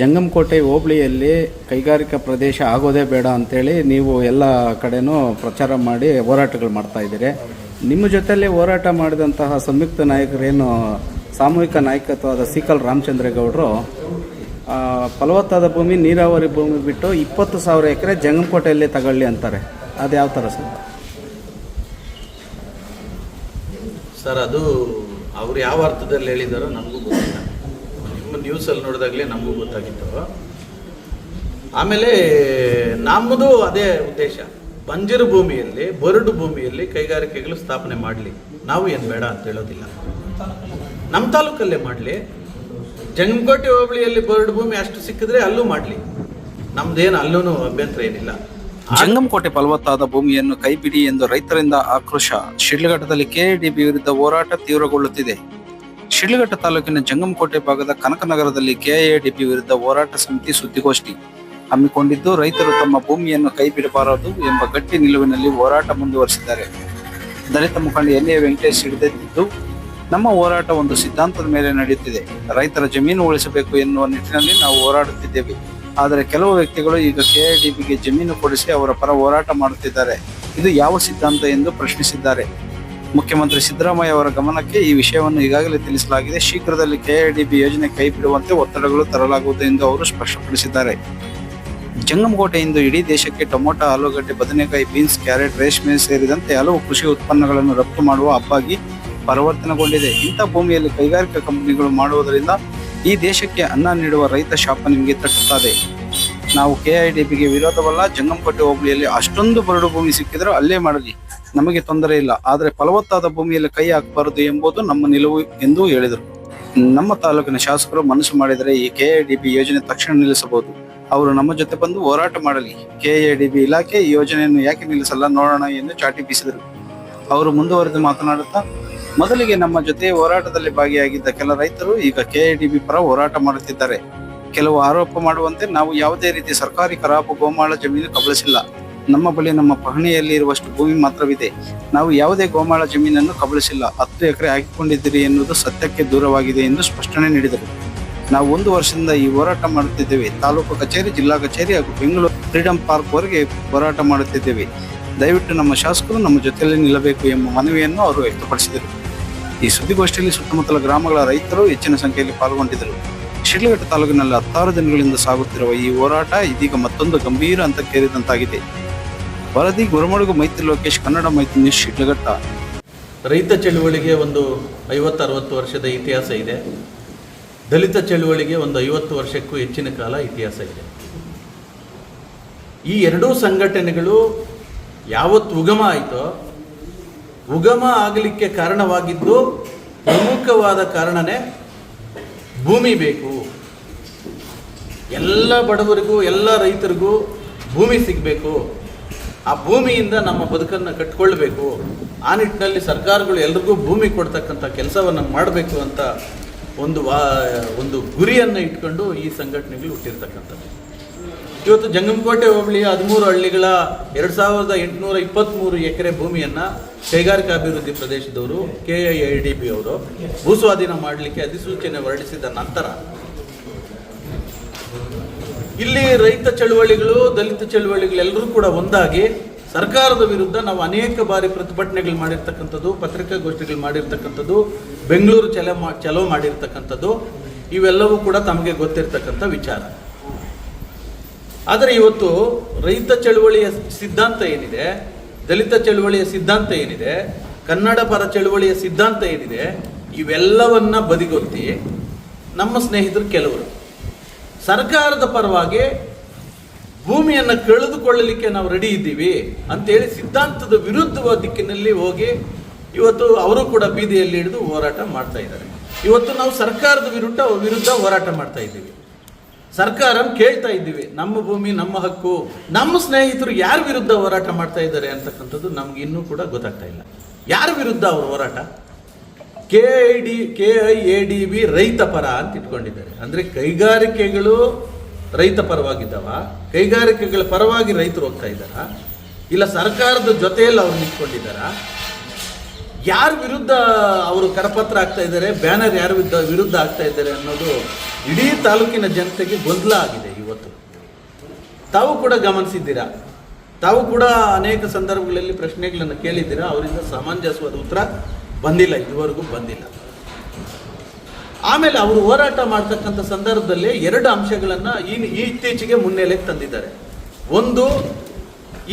ಜಂಗಮಕೋಟೆ ಹೋಬಳಿಯಲ್ಲಿ ಕೈಗಾರಿಕಾ ಪ್ರದೇಶ ಆಗೋದೇ ಬೇಡ ಅಂತೇಳಿ ನೀವು ಎಲ್ಲ ಕಡೆನೂ ಪ್ರಚಾರ ಮಾಡಿ ಹೋರಾಟಗಳು ಮಾಡ್ತಾ ಇದ್ದೀರಿ. ನಿಮ್ಮ ಜೊತೆಯಲ್ಲಿ ಹೋರಾಟ ಮಾಡಿದಂತಹ ಸಂಯುಕ್ತ ನಾಯಕರೇನು ಸಾಮೂಹಿಕ ನಾಯಕತ್ವದ ಸಿಕಲ್ ರಾಮಚಂದ್ರೇಗೌಡರು ಫಲವತ್ತಾದ ಭೂಮಿ, ನೀರಾವರಿ ಭೂಮಿ ಬಿಟ್ಟು ಇಪ್ಪತ್ತು ಸಾವಿರ ಎಕರೆ ಜಂಗಮಕೋಟೆಯಲ್ಲಿ ತಗೊಳ್ಳಿ ಅಂತಾರೆ. ಅದು ಯಾವ ಥರ ಸರ್? ಸರ್, ಅದು ಅವ್ರು ಯಾವ ಅರ್ಥದಲ್ಲಿ ಹೇಳಿದಾರೋ ನಮಗೂ ಗೊತ್ತಿಲ್ಲ. ನ್ಯೂಸಲ್ಲಿ ನೋಡಿದಾಗಲೇ ನಮಗೂ ಗೊತ್ತಾಗಿತ್ತು. ಆಮೇಲೆ ನಮ್ಮದು ಅದೇ ಉದ್ದೇಶ. ಬಂಜರು ಭೂಮಿಯಲ್ಲಿ, ಬರಡು ಭೂಮಿಯಲ್ಲಿ ಕೈಗಾರಿಕೆಗಳು ಸ್ಥಾಪನೆ ಮಾಡಲಿ. ನಾವು ಏನು ಬೇಡ ಅಂತ ಹೇಳೋದಿಲ್ಲ. ನಮ್ಮ ತಾಲೂಕಲ್ಲೇ ಮಾಡಲಿ. ಜಂಗಮಕೋಟೆ ಹೋಬಳಿಯಲ್ಲಿ ಬರಡು ಭೂಮಿ ಅಷ್ಟು ಸಿಕ್ಕಿದ್ರೆ ಅಲ್ಲೂ ಮಾಡಲಿ. ನಮ್ದೇನು ಅಲ್ಲೂ ಅಭ್ಯಂತರ ಏನಿಲ್ಲ. ಜಂಗಮಕೋಟೆ ಫಲವತ್ತಾದ ಭೂಮಿಯನ್ನು ಕೈಬಿಡಿ ಎಂದು ರೈತರಿಂದ ಆಕ್ರೋಶ. ಶಿಡ್ಲಘಟ್ಟದಲ್ಲಿ ಕೆಎಡಿಬಿ ವಿರುದ್ಧ ಹೋರಾಟ ತೀವ್ರಗೊಳ್ಳುತ್ತಿದೆ. ಶಿಡ್ಲಘಟ್ಟ ತಾಲೂಕಿನ ಜಂಗಮಕೋಟೆ ಭಾಗದ ಕನಕನಗರದಲ್ಲಿ ಕೆಐಎಡಿಪಿ ವಿರುದ್ಧ ಹೋರಾಟ ಸಮಿತಿ ಸುದ್ದಿಗೋಷ್ಠಿ ಹಮ್ಮಿಕೊಂಡಿದ್ದು, ರೈತರು ತಮ್ಮ ಭೂಮಿಯನ್ನು ಕೈ ಬಿಡಬಾರದು ಎಂಬ ಗಟ್ಟಿ ನಿಲುವಿನಲ್ಲಿ ಹೋರಾಟ ಮುಂದುವರಿಸಿದ್ದಾರೆ. ದಲಿತ ಮುಖಂಡ ಎನ್ ಎ ವೆಂಕಟೇಶ್ ಹಿಡಿದಿದ್ದು, ನಮ್ಮ ಹೋರಾಟ ಒಂದು ಸಿದ್ಧಾಂತದ ಮೇಲೆ ನಡೆಯುತ್ತಿದೆ. ರೈತರ ಜಮೀನು ಉಳಿಸಬೇಕು ಎನ್ನುವ ನಿಟ್ಟಿನಲ್ಲಿ ನಾವು ಹೋರಾಡುತ್ತಿದ್ದೇವೆ. ಆದರೆ ಕೆಲವು ವ್ಯಕ್ತಿಗಳು ಈಗ ಕೆಐಡಿಬಿಗೆ ಜಮೀನು ಕೊಡಿಸಿ ಅವರ ಪರ ಹೋರಾಟ ಮಾಡುತ್ತಿದ್ದಾರೆ. ಇದು ಯಾವ ಸಿದ್ಧಾಂತ ಎಂದು ಪ್ರಶ್ನಿಸಿದ್ದಾರೆ. ಮುಖ್ಯಮಂತ್ರಿ ಸಿದ್ದರಾಮಯ್ಯ ಅವರ ಗಮನಕ್ಕೆ ಈ ವಿಷಯವನ್ನು ಈಗಾಗಲೇ ತಿಳಿಸಲಾಗಿದೆ. ಶೀಘ್ರದಲ್ಲಿ ಕೆಐಡಿಬಿ ಯೋಜನೆ ಕೈಬಿಡುವಂತೆ ಒತ್ತಡಗಳು ತರಲಾಗುವುದು ಎಂದು ಅವರು ಸ್ಪಷ್ಟಪಡಿಸಿದ್ದಾರೆ. ಜಂಗಮಕೋಟೆಯಿಂದ ಇಡೀ ದೇಶಕ್ಕೆ ಟೊಮೊಟೊ, ಆಲೂಗಡ್ಡೆ, ಬದನೆಕಾಯಿ, ಬೀನ್ಸ್, ಕ್ಯಾರೆಟ್, ರೇಷ್ಮೆ ಸೇರಿದಂತೆ ಹಲವು ಕೃಷಿ ಉತ್ಪನ್ನಗಳನ್ನು ರಫ್ತು ಮಾಡುವ ಹಬ್ಬಾಗಿ ಪರಿವರ್ತನೆಗೊಂಡಿದೆ. ಇಂಥ ಭೂಮಿಯಲ್ಲಿ ಕೈಗಾರಿಕಾ ಕಂಪನಿಗಳು ಮಾಡುವುದರಿಂದ ಈ ದೇಶಕ್ಕೆ ಅನ್ನ ನೀಡುವ ರೈತ ಶಾಪ ನಿಮಗೆ ತಟ್ಟುತ್ತದೆ. ನಾವು ಕೆ ಐ ಡಿ ಪಿಗೆ ವಿರೋಧವಲ್ಲ ಜಂಗಂಪಟ್ಟಿ ಹೋಬಳಿಯಲ್ಲಿ ಅಷ್ಟೊಂದು ಬರಡು ಭೂಮಿ ಸಿಕ್ಕಿದರೂ ಅಲ್ಲೇ ಮಾಡಲಿ. ನಮಗೆ ತೊಂದರೆ ಇಲ್ಲ. ಆದರೆ ಫಲವತ್ತಾದ ಭೂಮಿಯಲ್ಲಿ ಕೈ ಹಾಕಬಾರದು ಎಂಬುದು ನಮ್ಮ ನಿಲುವು ಎಂದು ಹೇಳಿದರು. ನಮ್ಮ ತಾಲೂಕಿನ ಶಾಸಕರು ಮನಸ್ಸು ಮಾಡಿದರೆ ಈ ಕೆಐಡಿಬಿ ಯೋಜನೆ ತಕ್ಷಣ ನಿಲ್ಲಿಸಬಹುದು. ಅವರು ನಮ್ಮ ಜೊತೆ ಬಂದು ಹೋರಾಟ ಮಾಡಲಿ. ಕೆ ಐ ಡಿ ಬಿ ಇಲಾಖೆ ಈ ಯೋಜನೆಯನ್ನು ಯಾಕೆ ನಿಲ್ಲಿಸಲ್ಲ ನೋಡೋಣ ಎಂದು ಚಾಟಿ ಬೀಸಿದರು. ಅವರು ಮುಂದುವರೆದು ಮಾತನಾಡುತ್ತಾ, ಮೊದಲಿಗೆ ನಮ್ಮ ಜೊತೆ ಹೋರಾಟದಲ್ಲಿ ಭಾಗಿಯಾಗಿದ್ದ ಕೆಲ ರೈತರು ಈಗ ಕೆಐಡಿಬಿ ಪರ ಹೋರಾಟ ಮಾಡುತ್ತಿದ್ದಾರೆ. ಕೆಲವು ಆರೋಪ ಮಾಡುವಂತೆ ನಾವು ಯಾವುದೇ ರೀತಿ ಸರ್ಕಾರಿ ಕರಾಪ ಗೋಮಾಳ ಜಮೀನು ಕಬಳಿಸಿಲ್ಲ. ನಮ್ಮ ಬಳಿ ನಮ್ಮ ಪಹಣಿಯಲ್ಲಿ ಇರುವಷ್ಟು ಭೂಮಿ ಮಾತ್ರವಿದೆ. ನಾವು ಯಾವುದೇ ಗೋಮಾಳ ಜಮೀನನ್ನು ಕಬಳಿಸಿಲ್ಲ. ಹತ್ತು ಎಕರೆ ಹಾಕಿಕೊಂಡಿದ್ದೀರಿ ಎನ್ನುವುದು ಸತ್ಯಕ್ಕೆ ದೂರವಾಗಿದೆ ಎಂದು ಸ್ಪಷ್ಟನೆ ನೀಡಿದರು. ನಾವು ಒಂದು ವರ್ಷದಿಂದ ಈ ಹೋರಾಟ ಮಾಡುತ್ತಿದ್ದೇವೆ. ತಾಲೂಕು ಕಚೇರಿ, ಜಿಲ್ಲಾ ಕಚೇರಿ ಹಾಗೂ ಬೆಂಗಳೂರು ಫ್ರೀಡಂ ಪಾರ್ಕ್ ವರೆಗೆ ಹೋರಾಟ ಮಾಡುತ್ತಿದ್ದೇವೆ. ದಯವಿಟ್ಟು ನಮ್ಮ ಶಾಸಕರು ನಮ್ಮ ಜೊತೆಯಲ್ಲಿ ನಿಲ್ಲಬೇಕು ಎಂಬ ಮನವಿಯನ್ನು ಅವರು ವ್ಯಕ್ತಪಡಿಸಿದರು. ಈ ಸುದ್ದಿಗೋಷ್ಠಿಯಲ್ಲಿ ಸುತ್ತಮುತ್ತಲ ಗ್ರಾಮಗಳ ರೈತರು ಹೆಚ್ಚಿನ ಸಂಖ್ಯೆಯಲ್ಲಿ ಪಾಲ್ಗೊಂಡಿದ್ದರು. ಶಿಡ್ಲಘಟ್ಟ ತಾಲೂಕಿನಲ್ಲಿ ಹತ್ತಾರು ದಿನಗಳಿಂದ ಸಾಗುತ್ತಿರುವ ಈ ಹೋರಾಟ ಇದೀಗ ಮತ್ತೊಂದು ಗಂಭೀರ ಹಂತಕ್ಕೇರಿದಂತಾಗಿದೆ ವರದಿ ಗುರುಮಡುಗು, ಮೈತ್ರಿ ಲೋಕೇಶ್, ಕನ್ನಡ ಮೈತ್ರಿ ನ್ಯೂಸ್, ಶಿಡ್ಲಘಟ್ಟ. ರೈತ ಚಳುವಳಿಗೆ ಒಂದು ಐವತ್ತು ಅರವತ್ತು ವರ್ಷದ ಇತಿಹಾಸ ಇದೆ. ದಲಿತ ಚಳುವಳಿಗೆ ಒಂದು ಐವತ್ತು ವರ್ಷಕ್ಕೂ ಹೆಚ್ಚಿನ ಕಾಲ ಇತಿಹಾಸ ಇದೆ. ಈ ಎರಡೂ ಸಂಘಟನೆಗಳು ಯಾವತ್ತು ಉಗಮ ಆಯಿತೋ, ಉಗಮ ಆಗಲಿಕ್ಕೆ ಕಾರಣವಾಗಿದ್ದು ಪ್ರಮುಖವಾದ ಕಾರಣನೇ ಭೂಮಿ ಬೇಕು. ಎಲ್ಲ ಬಡವರಿಗೂ, ಎಲ್ಲ ರೈತರಿಗೂ ಭೂಮಿ ಸಿಗಬೇಕು. ಆ ಭೂಮಿಯಿಂದ ನಮ್ಮ ಬದುಕನ್ನು ಕಟ್ಕೊಳ್ಬೇಕು. ಆ ನಿಟ್ಟಿನಲ್ಲಿ ಸರ್ಕಾರಗಳು ಎಲ್ರಿಗೂ ಭೂಮಿ ಕೊಡ್ತಕ್ಕಂಥ ಕೆಲಸವನ್ನು ಮಾಡಬೇಕು ಅಂತ ಒಂದು ವಾ, ಒಂದು ಗುರಿಯನ್ನು ಇಟ್ಕೊಂಡು ಈ ಸಂಘಟನೆಗಳು ಹುಟ್ಟಿರ್ತಕ್ಕಂಥದ್ದು. ಇವತ್ತು ಜಂಗಮಕೋಟೆ ಹೋಬಳಿಯ ಹದಿಮೂರು ಹಳ್ಳಿಗಳ ಎರಡು ಸಾವಿರದ ಎಂಟುನೂರ ಇಪ್ಪತ್ತ್ಮೂರು ಎಕರೆ ಭೂಮಿಯನ್ನು ಕೈಗಾರಿಕಾ ಅಭಿವೃದ್ಧಿ ಪ್ರದೇಶದವರು ಕೆ ಐ ಡಿ ಬಿ ಅವರು ಭೂಸ್ವಾಧೀನ ಮಾಡಲಿಕ್ಕೆ ಅಧಿಸೂಚನೆ ಹೊರಡಿಸಿದ ನಂತರ ಇಲ್ಲಿ ರೈತ ಚಳುವಳಿಗಳು, ದಲಿತ ಚಳುವಳಿಗಳು ಎಲ್ಲರೂ ಕೂಡ ಒಂದಾಗಿ ಸರ್ಕಾರದ ವಿರುದ್ಧ ನಾವು ಅನೇಕ ಬಾರಿ ಪ್ರತಿಭಟನೆಗಳು ಮಾಡಿರ್ತಕ್ಕಂಥದ್ದು, ಪತ್ರಿಕಾಗೋಷ್ಠಿಗಳು ಮಾಡಿರ್ತಕ್ಕಂಥದ್ದು, ಬೆಂಗಳೂರು ಚಲೋ ಮಾ ಚಲೋ ಮಾಡಿರ್ತಕ್ಕಂಥದ್ದು, ಇವೆಲ್ಲವೂ ಕೂಡ ತಮಗೆ ಗೊತ್ತಿರತಕ್ಕಂಥ ವಿಚಾರ. ಆದರೆ ಇವತ್ತು ರೈತ ಚಳುವಳಿಯ ಸಿದ್ಧಾಂತ ಏನಿದೆ, ದಲಿತ ಚಳುವಳಿಯ ಸಿದ್ಧಾಂತ ಏನಿದೆ, ಕನ್ನಡ ಪರ ಚಳುವಳಿಯ ಸಿದ್ಧಾಂತ ಏನಿದೆ, ಇವೆಲ್ಲವನ್ನ ಬದಿಗೊತ್ತಿ ನಮ್ಮ ಸ್ನೇಹಿತರು ಕೆಲವರು. ಸರ್ಕಾರದ ಪರವಾಗಿ ಭೂಮಿಯನ್ನು ಕಳೆದುಕೊಳ್ಳಲಿಕ್ಕೆ ನಾವು ರೆಡಿ ಇದ್ದೀವಿ ಅಂತೇಳಿ ಸಿದ್ಧಾಂತದ ವಿರುದ್ಧವಾದ ದಿಕ್ಕಿನಲ್ಲಿ ಹೋಗಿ ಇವತ್ತು ಅವರು ಕೂಡ ಬೀದಿಯಲ್ಲಿ ಹಿಡಿದು ಹೋರಾಟ ಮಾಡ್ತಾ ಇದ್ದಾರೆ. ಇವತ್ತು ನಾವು ಸರ್ಕಾರದ ವಿರುದ್ಧ ವಿರುದ್ಧ ಹೋರಾಟ ಮಾಡ್ತಾ ಇದ್ದೀವಿ. ಸರ್ಕಾರ ಕೇಳ್ತಾ ಇದ್ದೀವಿ, ನಮ್ಮ ಭೂಮಿ, ನಮ್ಮ ಹಕ್ಕು, ನಮ್ಮ ಸ್ನೇಹಿತರು ಯಾರ ವಿರುದ್ಧ ಹೋರಾಟ ಮಾಡ್ತಾ ಇದ್ದಾರೆ ಅಂತಕ್ಕಂಥದ್ದು ನಮ್ಗೆ ಇನ್ನೂ ಕೂಡ ಗೊತ್ತಾಗ್ತಾ ಇಲ್ಲ. ಯಾರ ವಿರುದ್ಧ ಅವರು ಹೋರಾಟ? K I D K I A D B ರೈತ ಪರ ಅಂತ ಇಟ್ಕೊಂಡಿದ್ದಾರೆ. ಅಂದರೆ ಕೈಗಾರಿಕೆಗಳು ರೈತ ಪರವಾಗಿದ್ದಾವ, ಕೈಗಾರಿಕೆಗಳ ಪರವಾಗಿ ರೈತರು ಹೋಗ್ತಾ ಇದ್ದಾರಾ, ಇಲ್ಲ ಸರ್ಕಾರದ ಜೊತೆಯಲ್ಲಿ ಅವ್ರು ನಿಂತ್ಕೊಂಡಿದ್ದಾರಾ, ಯಾರ ವಿರುದ್ಧ ಅವರು ಕರಪತ್ರ ಆಗ್ತಾ ಇದ್ದಾರೆ, ಬ್ಯಾನರ್ ಯಾರ ವಿರುದ್ಧ ವಿರುದ್ಧ ಆಗ್ತಾ ಇದ್ದಾರೆ ಅನ್ನೋದು ಇಡೀ ತಾಲೂಕಿನ ಜನತೆಗೆ ಗೊಂದಲ ಆಗಿದೆ ಇವತ್ತು. ತಾವು ಕೂಡ ಗಮನಿಸಿದ್ದೀರಾ? ತಾವು ಕೂಡ ಅನೇಕ ಸಂದರ್ಭಗಳಲ್ಲಿ ಪ್ರಶ್ನೆಗಳನ್ನು ಕೇಳಿದ್ದೀರಾ? ಅವರಿಂದ ಸಮಂಜಸವಾದ ಉತ್ತರ ಬಂದಿಲ್ಲ, ಇದುವರೆಗೂ ಬಂದಿಲ್ಲ. ಆಮೇಲೆ ಅವರು ಹೋರಾಟ ಮಾಡ್ತಕ್ಕಂಥ ಸಂದರ್ಭದಲ್ಲಿ ಎರಡು ಅಂಶಗಳನ್ನು ಈ ಇತ್ತೀಚೆಗೆ ಮುನ್ನೆಲೆಗೆ ತಂದಿದ್ದಾರೆ. ಒಂದು,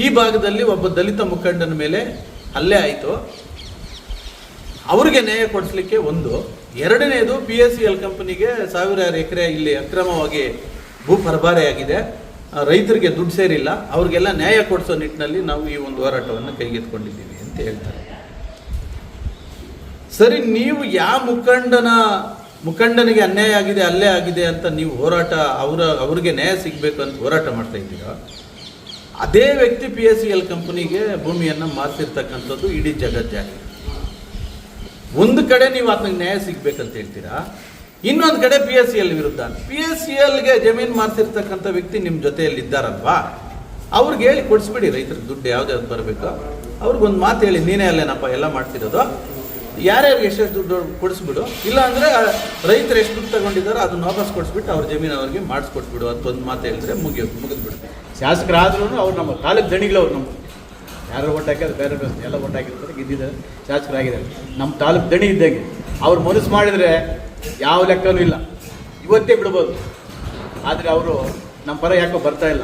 ಈ ಭಾಗದಲ್ಲಿ ಒಬ್ಬ ದಲಿತ ಮುಖಂಡನ ಮೇಲೆ ಹಲ್ಲೆ ಆಯಿತು. ಅವ್ರಿಗೆ ನ್ಯಾಯ ಕೊಡಿಸ್ಲಿಕ್ಕೆ ಒಂದು ಎರಡನೇದು ಪಿ ಎಸ್ ಸಿ ಎಲ್ ಕಂಪನಿಗೆ ಸಾವಿರಾರು ಎಕರೆ ಇಲ್ಲಿ ಅಕ್ರಮವಾಗಿ ಭೂ ಪರಭಾರೆಯಾಗಿದೆ. ರೈತರಿಗೆ ದುಡ್ಡು ಸೇರಿಲ್ಲ. ಅವ್ರಿಗೆಲ್ಲ ನ್ಯಾಯ ಕೊಡಿಸೋ ನಿಟ್ಟಿನಲ್ಲಿ ನಾವು ಈ ಒಂದು ಹೋರಾಟವನ್ನು ಕೈಗೆತ್ಕೊಂಡಿದ್ದೀವಿ ಅಂತ ಹೇಳ್ತಾರೆ. ಸರಿ, ನೀವು ಯಾವ ಮುಖಂಡನ, ಮುಖಂಡನಿಗೆ ಅನ್ಯಾಯ ಆಗಿದೆ, ಅಲ್ಲೇ ಆಗಿದೆ ಅಂತ ನೀವು ಹೋರಾಟ, ಅವರ, ಅವ್ರಿಗೆ ನ್ಯಾಯ ಸಿಗಬೇಕು ಅಂತ ಹೋರಾಟ ಮಾಡ್ತಾ ಇದ್ದೀರಾ? ಅದೇ ವ್ಯಕ್ತಿ ಪಿ ಎಸ್ ಸಿ ಎಲ್ ಕಂಪನಿಗೆ ಭೂಮಿಯನ್ನು ಮಾರ್ತಿರ್ತಕ್ಕಂಥದ್ದು ಇಡೀ ಜಗಜ್ಜಾಗಿ ಒಂದು ಕಡೆ ನೀವು ಆತನ ನ್ಯಾಯ ಸಿಗ್ಬೇಕಂತ ಹೇಳ್ತೀರಾ? ಇನ್ನೊಂದು ಕಡೆ ಪಿ ಎಸ್ ಸಿ ಎಲ್ ವಿರುದ್ಧ. ಪಿ ಎಸ್ ಸಿ ಎಲ್ಗೆ ಜಮೀನು ಮಾರ್ತಿರ್ತಕ್ಕಂಥ ವ್ಯಕ್ತಿ ನಿಮ್ಮ ಜೊತೆಯಲ್ಲಿ ಇದ್ದಾರಲ್ವಾ? ಅವ್ರಿಗೆ ಹೇಳಿ ಕೊಡಿಸ್ಬಿಡಿ ರೈತರ ದುಡ್ಡು ಯಾವ್ದು ಬರಬೇಕು. ಅವ್ರಿಗೊಂದು ಮಾತು ಹೇಳಿ, ನೀನೇ ಅಲ್ಲೇನಪ್ಪ ಎಲ್ಲ ಮಾಡ್ತಿರೋದು? ಯಾರ್ಯಾರಿಗೆ ಎಷ್ಟೆಷ್ಟು ದುಡ್ಡು ಕೊಡಿಸ್ಬಿಡು. ಇಲ್ಲ ಅಂದರೆ ರೈತರು ಎಷ್ಟು ದುಡ್ಡು ತಗೊಂಡಿದ್ದಾರೋ ಅದನ್ನ ವಾಪಸ್ ಕೊಡಿಸ್ಬಿಟ್ಟು ಅವ್ರ ಜಮೀನು ಅವ್ರಿಗೆ ಮಾಡಿಸ್ಕೊಟ್ಬಿಡು ಅಂತ ಒಂದು ಮಾತು ಹೇಳಿದ್ರೆ ಮುಗಿಯೋದು ಮುಗಿದ್ಬಿಡು ಶಾಸಕರಾದ್ರೂ ಅವ್ರು ನಮ್ಮ ತಾಲೂಕು ದಣಿಗಳು ಅವ್ರು ನಮ್ಮ ಯಾರು ಓಟ್ ಅದು ಬೇರೆ ಬೇರೆ ಎಲ್ಲ ಓಟ್ ಹಾಕಿರ್ತಾರೆ, ಗೆದ್ದಿದ್ದಾರೆ, ಶಾಸಕರಾಗಿದ್ದಾರೆ. ನಮ್ಮ ತಾಲೂಕು ದಣಿ ಇದ್ದಂಗೆ. ಅವ್ರು ಮನಸ್ಸು ಮಾಡಿದರೆ ಯಾವ ಲೆಕ್ಕನೂ ಇಲ್ಲ. ಇವತ್ತೇ ಬಿಡ್ಬೋದು. ಆದರೆ ಅವರು ನಮ್ಮ ಪರ ಯಾಕೋ ಬರ್ತಾ ಇಲ್ಲ.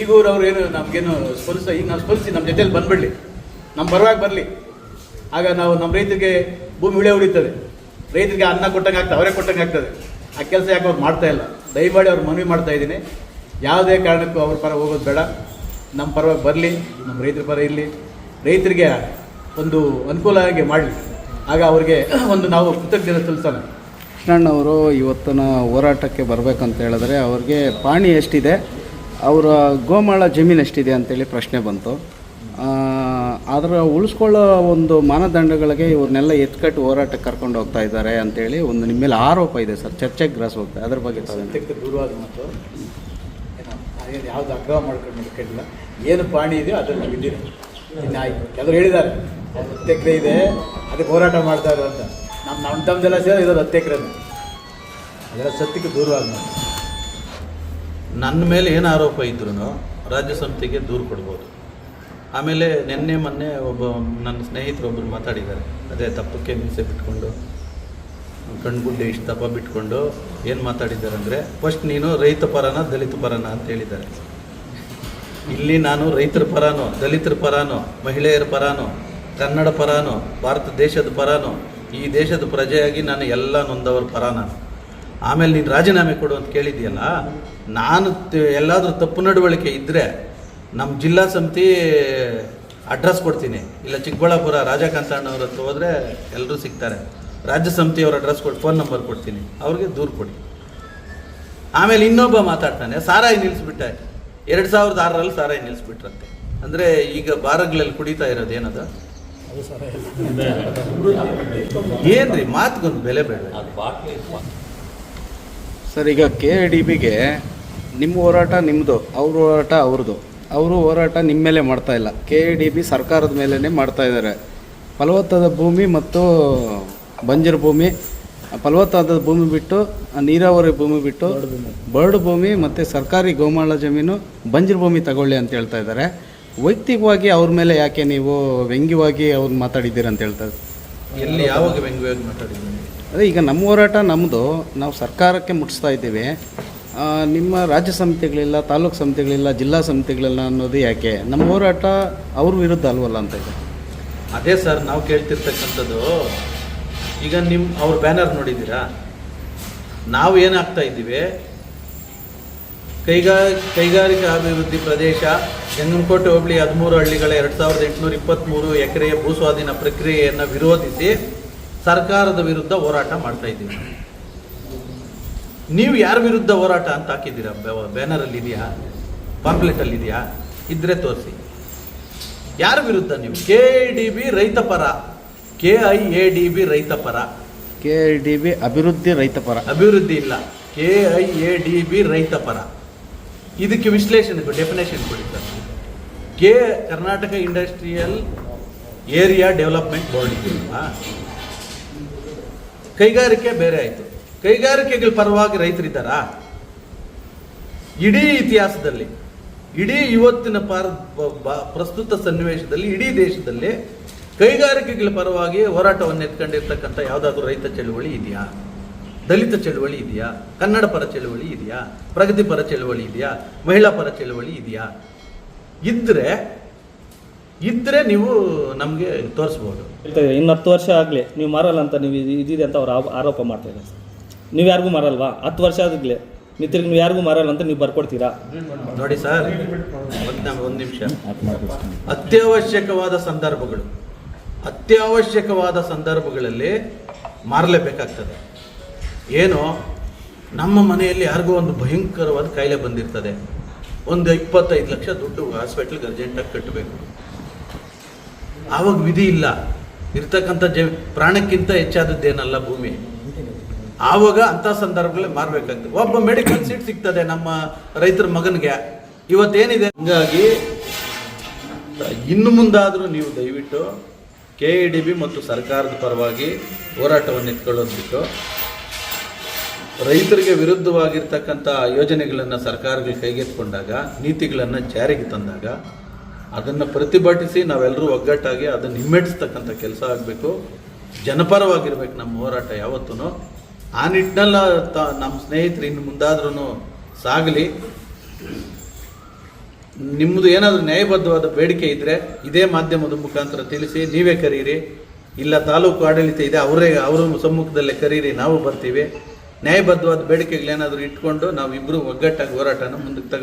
ಈಗ ಅವ್ರು ಏನು ನಮಗೇನು ಸ್ಪರ್ಶ ಈಗ ನಾವು ಸ್ಪರ್ಶಿ ನಮ್ಮ ಜೊತೆಲಿ ಬಂದ್ಬಿಡಲಿ. ನಮ್ಮ ಪರವಾಗಿ ಬರಲಿ. ಆಗ ನಾವು ನಮ್ಮ ರೈತರಿಗೆ ಭೂಮಿ ಇಳೆ ಉಳಿತದೆ. ರೈತರಿಗೆ ಅನ್ನ ಕೊಟ್ಟಂಗೆ ಆಗ್ತದೆ, ಅವರೇ ಕೊಟ್ಟಂಗೆ ಆಗ್ತದೆ. ಆ ಕೆಲಸ ಯಾಕೆ ಅವ್ರು ಮಾಡ್ತಾ ಇಲ್ಲ. ದಯಮಾಡಿ ಅವ್ರು ಮನವಿ ಮಾಡ್ತಾ ಇದ್ದೀನಿ. ಯಾವುದೇ ಕಾರಣಕ್ಕೂ ಅವ್ರ ಪರ ಹೋಗೋದು ಬೇಡ. ನಮ್ಮ ಪರವಾಗಿ ಬರಲಿ ನಮ್ಮ ರೈತರ ಪರ ಇರಲಿ ರೈತರಿಗೆ ಒಂದು ಅನುಕೂಲ ಆಗಿ ಮಾಡಲಿ. ಆಗ ಅವ್ರಿಗೆ ಒಂದು ನಾವು ಕೃತಜ್ಞತೆ ಸಲ್ಲಿಸೋಣ. ಕೃಷ್ಣಣ್ಣವರು ಇವತ್ತಿನ ಹೋರಾಟಕ್ಕೆ ಬರಬೇಕಂತ ಹೇಳಿದ್ರೆ ಅವ್ರಿಗೆ ಪಾಣಿ ಎಷ್ಟಿದೆ ಅವರ ಗೋಮಾಳ ಜಮೀನು ಎಷ್ಟಿದೆ ಅಂತೇಳಿ ಪ್ರಶ್ನೆ ಬಂತು. ಆದರೆ ಅದರ ಉಳಿಸ್ಕೊಳ್ಳೋ ಒಂದು ಮಾನದಂಡಗಳಿಗೆ ಇವ್ರನ್ನೆಲ್ಲ ಎತ್ಕಟ್ಟು ಹೋರಾಟಕ್ಕೆ ಕರ್ಕೊಂಡು ಹೋಗ್ತಾ ಇದ್ದಾರೆ ಅಂತೇಳಿ ಒಂದು ನಿಮ್ಮ ಮೇಲೆ ಆರೋಪ ಇದೆ ಸರ್. ಚರ್ಚೆಗೆ ಗ್ರಾಸ್ ಹೋಗ್ತಾ ಅದ್ರ ಬಗ್ಗೆ ಸತ್ಯಕ್ಕೆ ದೂರವಾದ ಮಾತು. ಯಾವುದು ಅಗ್ರಹ ಮಾಡ್ಕೊಂಡು ಮಾಡ್ಕೊಂಡಿಲ್ಲ ಏನು ಪ್ರಾಣಿ ಇದೆಯೋ ಅದನ್ನು ಬಿಟ್ಟಿದೆ. ಇನ್ನು ಆಯಿತು ಕೆಲವರು ಹೇಳಿದ್ದಾರೆ. ಎಕರೆ ಇದೆ, ಅದಕ್ಕೆ ಹೋರಾಟ ಮಾಡ್ತಾ ಇರೋ ಅಂತ. ನಮ್ಮ ನಮ್ಮ ತಮ್ಮದೆಲ್ಲ ಸೇರಿ ಇರೋದು ಹತ್ತೆಕರೆ ಅದೆಲ್ಲ ಸತ್ಯಕ್ಕೆ ದೂರ ಮಾತು. ನನ್ನ ಮೇಲೆ ಏನು ಆರೋಪ ಇದ್ರು ರಾಜ್ಯ ಸಂಸ್ಥೆಗೆ ದೂರು ಕೊಡ್ಬೋದು. ಆಮೇಲೆ ನಿನ್ನೆ, ಮೊನ್ನೆ ಒಬ್ಬ ನನ್ನ ಸ್ನೇಹಿತರೊಬ್ಬರು ಮಾತಾಡಿದ್ದಾರೆ. ಅದೇ ತಪ್ಪಕ್ಕೆ ಮೀಸೆ ಬಿಟ್ಕೊಂಡು, ಕಣ್ಗುಡ್ಡೆ ಇಷ್ಟು ತಪ್ಪ ಬಿಟ್ಕೊಂಡು ಏನು ಮಾತಾಡಿದ್ದಾರೆ ಅಂದರೆ ಫಸ್ಟ್ ನೀನು ರೈತ ಪರನ ದಲಿತ ಪರನ ಅಂತ ಹೇಳಿದ್ದಾರೆ. ಇಲ್ಲಿ ನಾನು ರೈತರ ಪರಾನೋ, ದಲಿತರ ಪರಾನೋ, ಮಹಿಳೆಯರ ಪರಾನೋ, ಕನ್ನಡ ಪರಾನೋ, ಭಾರತ ದೇಶದ ಪರಾನೋ, ಈ ದೇಶದ ಪ್ರಜೆಯಾಗಿ ನಾನು ಎಲ್ಲ ನೊಂದವರ ಪರ ನಾನು ಆಮೇಲೆ ನೀನು ರಾಜೀನಾಮೆ ಕೊಡು ಅಂತ ಕೇಳಿದ್ಯಲ್ಲ, ನಾನು ಎಲ್ಲಾದರೂ ತಪ್ಪು ನಡವಳಿಕೆ ಇದ್ದರೆ ನಮ್ಮ ಜಿಲ್ಲಾ ಸಮಿತಿ ಅಡ್ರೆಸ್ ಕೊಡ್ತೀನಿ. ಇಲ್ಲ ಚಿಕ್ಕಬಳ್ಳಾಪುರ ರಾಜಕಾಂತಣ್ಣವ್ರ ಹತ್ರ ಹೋದರೆ ಎಲ್ಲರೂ ಸಿಗ್ತಾರೆ. ರಾಜ್ಯ ಸಮಿತಿಯವ್ರ ಅಡ್ರೆಸ್ ಕೊಟ್ಟು ಫೋನ್ ನಂಬರ್ ಕೊಡ್ತೀನಿ. ಅವ್ರಿಗೆ ದೂರು ಕೊಡಿ. ಆಮೇಲೆ ಇನ್ನೊಬ್ಬ ಮಾತಾಡ್ತಾನೆ, ಸಾರಾಯಿ ನಿಲ್ಲಿಸ್ಬಿಟ್ಟೆ ಎರಡು ಸಾವಿರದ ಆರರಲ್ಲಿ ಸಾರಾಯಿ ನಿಲ್ಲಿಸ್ಬಿಟ್ರಂತೆ. ಅಂದರೆ ಈಗ ಬಾರಗಳಲ್ಲಿ ಕುಡಿತಾ ಇರೋದು ಏನದು? ಏನ್ರಿ, ಮಾತ್ಗೊಂದು ಬೆಲೆ ಬೇಡ ಸರ್, ಈಗ ಕೆ ಡಿ ಬಿಗೆ ನಿಮ್ಮ ಹೋರಾಟ ನಿಮ್ಮದು ಅವ್ರ ಹೋರಾಟ ಅವ್ರದ್ದು. ಅವರು ಹೋರಾಟ ನಿಮ್ಮ ಮೇಲೆ ಮಾಡ್ತಾ ಇಲ್ಲ. ಕೆ ಡಿ ಬಿ ಸರ್ಕಾರದ ಮೇಲೇ ಮಾಡ್ತಾ ಇದ್ದಾರೆ. ಫಲವತ್ತಾದ ಭೂಮಿ ಮತ್ತು ಬಂಜರು ಭೂಮಿ ಫಲವತ್ತಾದ ಭೂಮಿ ಬಿಟ್ಟು ನೀರಾವರಿ ಭೂಮಿ ಬಿಟ್ಟು ಬರ್ಡ್ ಭೂಮಿ. ಮತ್ತು ಸರ್ಕಾರಿ ಗೋಮಾಳ ಜಮೀನು ಬಂಜರು ಭೂಮಿ ತಗೊಳ್ಳಿ ಅಂತ ಹೇಳ್ತಾ ಇದ್ದಾರೆ. ವೈಯಕ್ತಿಕವಾಗಿ ಅವ್ರ ಮೇಲೆ ಯಾಕೆ ನೀವು ವ್ಯಂಗ್ಯವಾಗಿ ಅವ್ರು ಮಾತಾಡಿದ್ದೀರ ಅಂತ ಹೇಳ್ತಾ ಎಲ್ಲಿ ಯಾವಾಗ ವ್ಯಂಗ್ಯವಾಗಿ ಮಾತಾಡಿದ್ದೀನಿ ಅದೇ ಈಗ ನಮ್ಮ ಹೋರಾಟ ನಮ್ಮದು ನಾವು ಸರ್ಕಾರಕ್ಕೆ ಮುಟ್ಟಿಸ್ತಾ ಇದ್ದೀವಿ. ನಿಮ್ಮ ರಾಜ್ಯ ಸಮಿತಿಗಳಿಲ್ಲ ತಾಲೂಕು ಸಮಿತಿಗಳಿಲ್ಲ ಜಿಲ್ಲಾ ಸಮಿತಿಗಳಿಲ್ಲ ಅನ್ನೋದು ಯಾಕೆ? ನಮ್ಮ ಹೋರಾಟ ಅವ್ರ ವಿರುದ್ಧ ಅಲ್ವಲ್ಲ ಅಂತ ಇದೆ. ಅದೇ ಸರ್ ನಾವು ಕೇಳ್ತಿರ್ತಕ್ಕಂಥದ್ದು ಈಗ ನಿಮ್ಮ ಅವ್ರ ಬ್ಯಾನರ್ ನೋಡಿದ್ದೀರಾ? ನಾವು ಏನಾಗ್ತಾ ಇದ್ದೀವಿ? ಕೈಗಾ, ಕೈಗಾರಿಕಾ ಅಭಿವೃದ್ಧಿ ಪ್ರದೇಶ ಜಂಗಮಕೋಟೆ ಹೋಬಳಿ ಹದಿಮೂರು ಹಳ್ಳಿಗಳ ಎರಡು ಸಾವಿರದ ಎಂಟುನೂರ ಇಪ್ಪತ್ತ್ಮೂರು ಎಕರೆಯ ಭೂಸ್ವಾಧೀನ ಪ್ರಕ್ರಿಯೆಯನ್ನು ವಿರೋಧಿಸಿ ಸರ್ಕಾರದ ವಿರುದ್ಧ ಹೋರಾಟ ಮಾಡ್ತಾ ಇದ್ದೀವಿ. ನೀವು ಯಾರ ವಿರುದ್ಧ ಹೋರಾಟ ಅಂತ ಹಾಕಿದ್ದೀರಾ? ಬ್ಯಾನರಲ್ಲಿ ಇದೆಯಾ? ಪಾಂಪ್ಲೆಟಲ್ಲಿ ಇದೆಯಾ? ಇದ್ರೆ ತೋರಿಸಿ. ಯಾರ ವಿರುದ್ಧ ನೀವು? ಕೆ ಡಿ ಬಿ ರೈತ ಪರ. K I A D B ರೈತ ಪರ. ಕೆ ಡಿ ಬಿ ಅಭಿವೃದ್ಧಿ ರೈತ ಪರ. ಅಭಿವೃದ್ಧಿ ಇಲ್ಲ. K I A D B ರೈತ ಪರ. ಇದಕ್ಕೆ ವಿಶ್ಲೇಷಣೆ ಡೆಫಿನೇಷನ್ ಕೊಡಿ sir. K Karnataka industrial area development board ಇದೆಯಲ್ವಾ ಕೈಗಾರಿಕೆ ಬೇರೆ ಆಯಿತು. ಕೈಗಾರಿಕೆಗಳ ಪರವಾಗಿ ರೈತರಿದ್ದಾರಾ ಇಡೀ ಇತಿಹಾಸದಲ್ಲಿ ಇಡೀ ಇವತ್ತಿನ ಪಾರ ಬ- ಬ- ಪ್ರಸ್ತುತ ಸನ್ನಿವೇಶದಲ್ಲಿ ಇಡೀ ದೇಶದಲ್ಲಿ ಕೈಗಾರಿಕೆಗಳ ಪರವಾಗಿ ಹೋರಾಟವನ್ನು ಎತ್ಕೊಂಡಿರ್ತಕ್ಕಂಥ ಯಾವುದಾದ್ರೂ ರೈತ ಚಳುವಳಿ ಇದೆಯಾ? ದಲಿತ ಚಳುವಳಿ ಇದೆಯಾ? ಕನ್ನಡ ಪರ ಚಳುವಳಿ ಇದೆಯಾ? ಪ್ರಗತಿಪರ ಚಳುವಳಿ ಇದೆಯಾ? ಮಹಿಳಾ ಪರ ಚಳುವಳಿ ಇದೆಯಾ? ಇದ್ರೆ ಇದ್ರೆ ನೀವು ನಮಗೆ ತೋರಿಸ್ಬೋದು. ಇನ್ನು ಹತ್ತು ವರ್ಷ ಆಗಲಿ ನೀವು ಮಾರಲ್ಲ ಅಂತ ನೀವು ಇದು- ಇದಿದೆ ಅಂತ ಅವ್ರು ಆರೋಪ ಮಾಡ್ತಾ ಇದ್ದಾರೆ ನೀವು ಯಾರಿಗೂ ಮಾರಲ್ವಾ? ಹತ್ತು ವರ್ಷ ಆದಾಗಲೇ ನೀವು ತಿರ್ಗಿ ನೀವು ಯಾರಿಗೂ ಮಾರಲ್ಲ ಅಂತ ನೀವು ಬರ್ಕೊಡ್ತೀರಾ? ನೋಡಿ ಸರ್ ಒಂದು ನಿಮಿಷ. ಅತ್ಯವಶ್ಯಕವಾದ ಸಂದರ್ಭಗಳು. ಅತ್ಯವಶ್ಯಕವಾದ ಸಂದರ್ಭಗಳಲ್ಲಿ ಮಾರಲೇಬೇಕಾಗ್ತದೆ. ಏನು? ನಮ್ಮ ಮನೆಯಲ್ಲಿ ಯಾರಿಗೋ ಒಂದು ಭಯಂಕರವಾದ ಕಾಯಿಲೆ ಬಂದಿರ್ತದೆ. ಒಂದು ಇಪ್ಪತ್ತೈದು ಲಕ್ಷ ದುಡ್ಡು ಹಾಸ್ಪಿಟ್ಲಿಗೆ ಅರ್ಜೆಂಟಾಗಿ ಕಟ್ಟಬೇಕು. ಆವಾಗ ವಿಧಿ ಇಲ್ಲ. ಇರ್ತಕ್ಕಂಥ ಜ, ಪ್ರಾಣಕ್ಕಿಂತ ಹೆಚ್ಚಾದದ್ದೇನಲ್ಲ ಭೂಮಿ? ಆವಾಗ ಅಂಥ ಸಂದರ್ಭಗಳಲ್ಲಿ ಮಾರಬೇಕಾಗ್ತದೆ. ಒಬ್ಬ ಮೆಡಿಕಲ್ ಸೀಟ್ ಸಿಗ್ತದೆ ನಮ್ಮ ರೈತರ ಮಗನಿಗೆ. ಇವತ್ತೇನಿದೆ? ಹಂಗಾಗಿ, ಇನ್ನು ಮುಂದಾದರೂ ನೀವು ದಯವಿಟ್ಟು ಕೆ ಇ ಡಿ ಬಿ ಮತ್ತು ಸರ್ಕಾರದ ಪರವಾಗಿ ಹೋರಾಟವನ್ನು ಎತ್ಕೊಳ್ಳೋದು ಬಿಟ್ಟು ರೈತರಿಗೆ ವಿರುದ್ಧವಾಗಿರ್ತಕ್ಕಂಥ ಯೋಜನೆಗಳನ್ನು ಸರ್ಕಾರಗಳು ಕೈಗೆತ್ತಿಕೊಂಡಾಗ, ನೀತಿಗಳನ್ನು ಜಾರಿಗೆ ತಂದಾಗ, ಅದನ್ನು ಪ್ರತಿಭಟಿಸಿ ನಾವೆಲ್ಲರೂ ಒಗ್ಗಟ್ಟಾಗಿ ಅದನ್ನು ಹಿಮ್ಮೆಟ್ಟಿಸ್ತಕ್ಕಂಥ ಕೆಲಸ ಆಗಬೇಕು. ಜನಪರವಾಗಿರ್ಬೇಕು ನಮ್ಮ ಹೋರಾಟ ಯಾವತ್ತೂ ಆ ನಿಟ್ಟಿನಲ್ಲ ತ, ನಮ್ಮ ಸ್ನೇಹಿತರು ಇನ್ನು ಮುಂದಾದ್ರೂ ಸಾಗಲಿ. ನಿಮ್ಮದು ಏನಾದರೂ ನ್ಯಾಯಬದ್ಧವಾದ ಬೇಡಿಕೆ ಇದ್ದರೆ ಇದೇ ಮಾಧ್ಯಮದ ಮುಖಾಂತರ ತಿಳಿಸಿ, ನೀವೇ ಕರೀರಿ. ಇಲ್ಲ, ತಾಲೂಕು ಆಡಳಿತ ಇದೆ, ಅವರೇ, ಅವರ ಸಮ್ಮುಖದಲ್ಲೇ ಕರೀರಿ, ನಾವು ಬರ್ತೀವಿ. ನ್ಯಾಯಬದ್ಧವಾದ ಬೇಡಿಕೆಗಳೇನಾದರೂ ಇಟ್ಕೊಂಡು ನಾವಿಬ್ಬರು ಒಗ್ಗಟ್ಟಾಗಿ ಹೋರಾಟನ ಮುಂದಕ್ಕೆ ತಗೊಂಡು